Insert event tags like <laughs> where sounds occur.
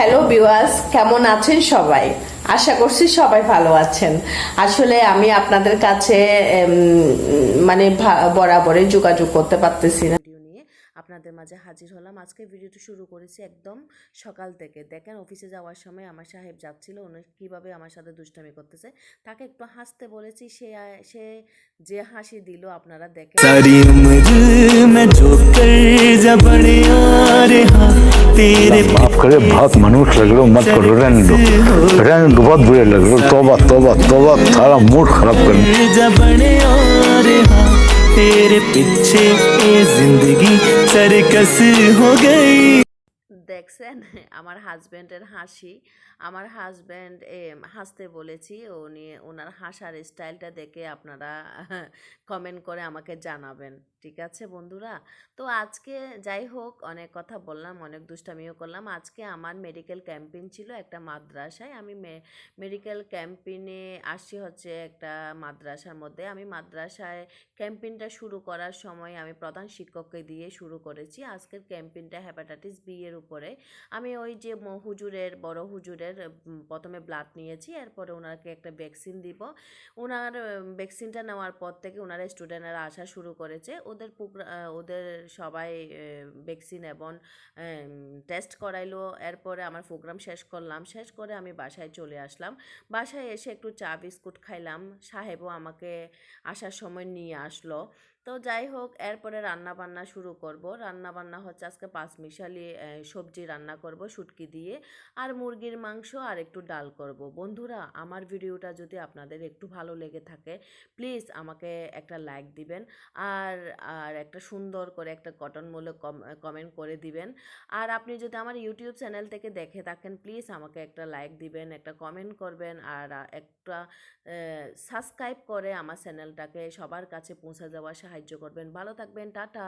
Hello বিওয়াস কেমন আছেন সবাই? আশা করছি সবাই ভালো আছেন। আসলে আমি আপনাদের কাছে মানে বরাবরই যোগাযোগ করতে পারতেছি না। আপনাদের মাঝে হাজির হলাম। আজকে ভিডিওটি শুরু করেছি একদম সকাল থেকে। দেখেন, অফিসে যাওয়ার সময় আমার সাহেব যাচ্ছিল। উনি কীভাবে আমার সাথে দুষ্টামি করতেছে, তাকে একটু হাসতে বলেছি। সে সে যে হাসি দিল, আপনারা দেখেন तेरे माफ़ करे बहुत मनुष्य लग रहे हो मत करो रहने दो। रहने दो बहुत बुरे लग रहे हो। तोबा तोबा तोबा सारा मूड खराब कर आ तेरे पीछे ये ज़िंदगी सरकस हो गई। দেখছেন? <laughs> আমার হাজব্যান্ডের হাসি। আমার হাজব্যান্ড হাসতে বলেছি, উনি ওনার হাসার স্টাইলটা দেখে আপনারা <laughs> কমেন্ট করে আমাকে জানাবেন। ঠিক আছে বন্ধুরা? তো আজকে যাই হোক, অনেক কথা বললাম, অনেক দুষ্টামিও করলাম। আজকে আমার মেডিকেল ক্যাম্পিং ছিল একটা মাদ্রাসায়। আমি মেডিকেল ক্যাম্পিনে আসছি হচ্ছে একটা মাদ্রাসার মধ্যে। আমি মাদ্রাসায় ক্যাম্পিংটা শুরু করার সময় আমি প্রধান শিক্ষককে দিয়ে শুরু করেছি। আজকের ক্যাম্পিংটা হ্যাপাটাইটিস বি এর উপরে আমি ওই যে হুজুরের, বড় হুজুরের প্রথমে ব্লাড নিয়েছি, এরপরে ওনাকে একটা ভ্যাকসিন দিব। ওনার ভ্যাকসিনটা নেওয়ার পর থেকে ওনার স্টুডেন্টরা আসা শুরু করেছে। ওদের ওদের সবাই ভ্যাকসিন এবং টেস্ট করাইলো। এরপরে আমার প্রোগ্রাম শেষ করলাম। শেষ করে আমি বাসায় চলে আসলাম। বাসায় এসে একটু চা বিস্কুট খাইলাম। সাহেবও আমাকে আসার সময় নিয়ে আসলো। তো যাই হোক, এরপরে রান্না বান্না শুরু করব। রান্না বান্না হচ্ছে আজকে পাঁচ মিশালি সবজি রান্না করব শুটকি দিয়ে। আর মুরগির মাংস আর একটু ডাল করব। বন্ধুরা, আমার ভিডিওটা যদি আপনাদের একটু ভালো লেগে থাকে, প্লিজ আমাকে একটা লাইক দিবেন আর আর একটা সুন্দর করে একটা গঠনমূলক কমেন্ট করে দিবেন। আর আপনি যদি আমার ইউটিউব চ্যানেল থেকে দেখে থাকেন, প্লিজ আমাকে একটা লাইক দিবেন, একটা কমেন্ট করবেন আর একটা সাবস্ক্রাইব করে আমার চ্যানেলটাকে সবার কাছে পৌঁছে যাওয়ার সাহায্য করবেন। ভালো থাকবেন টাটা।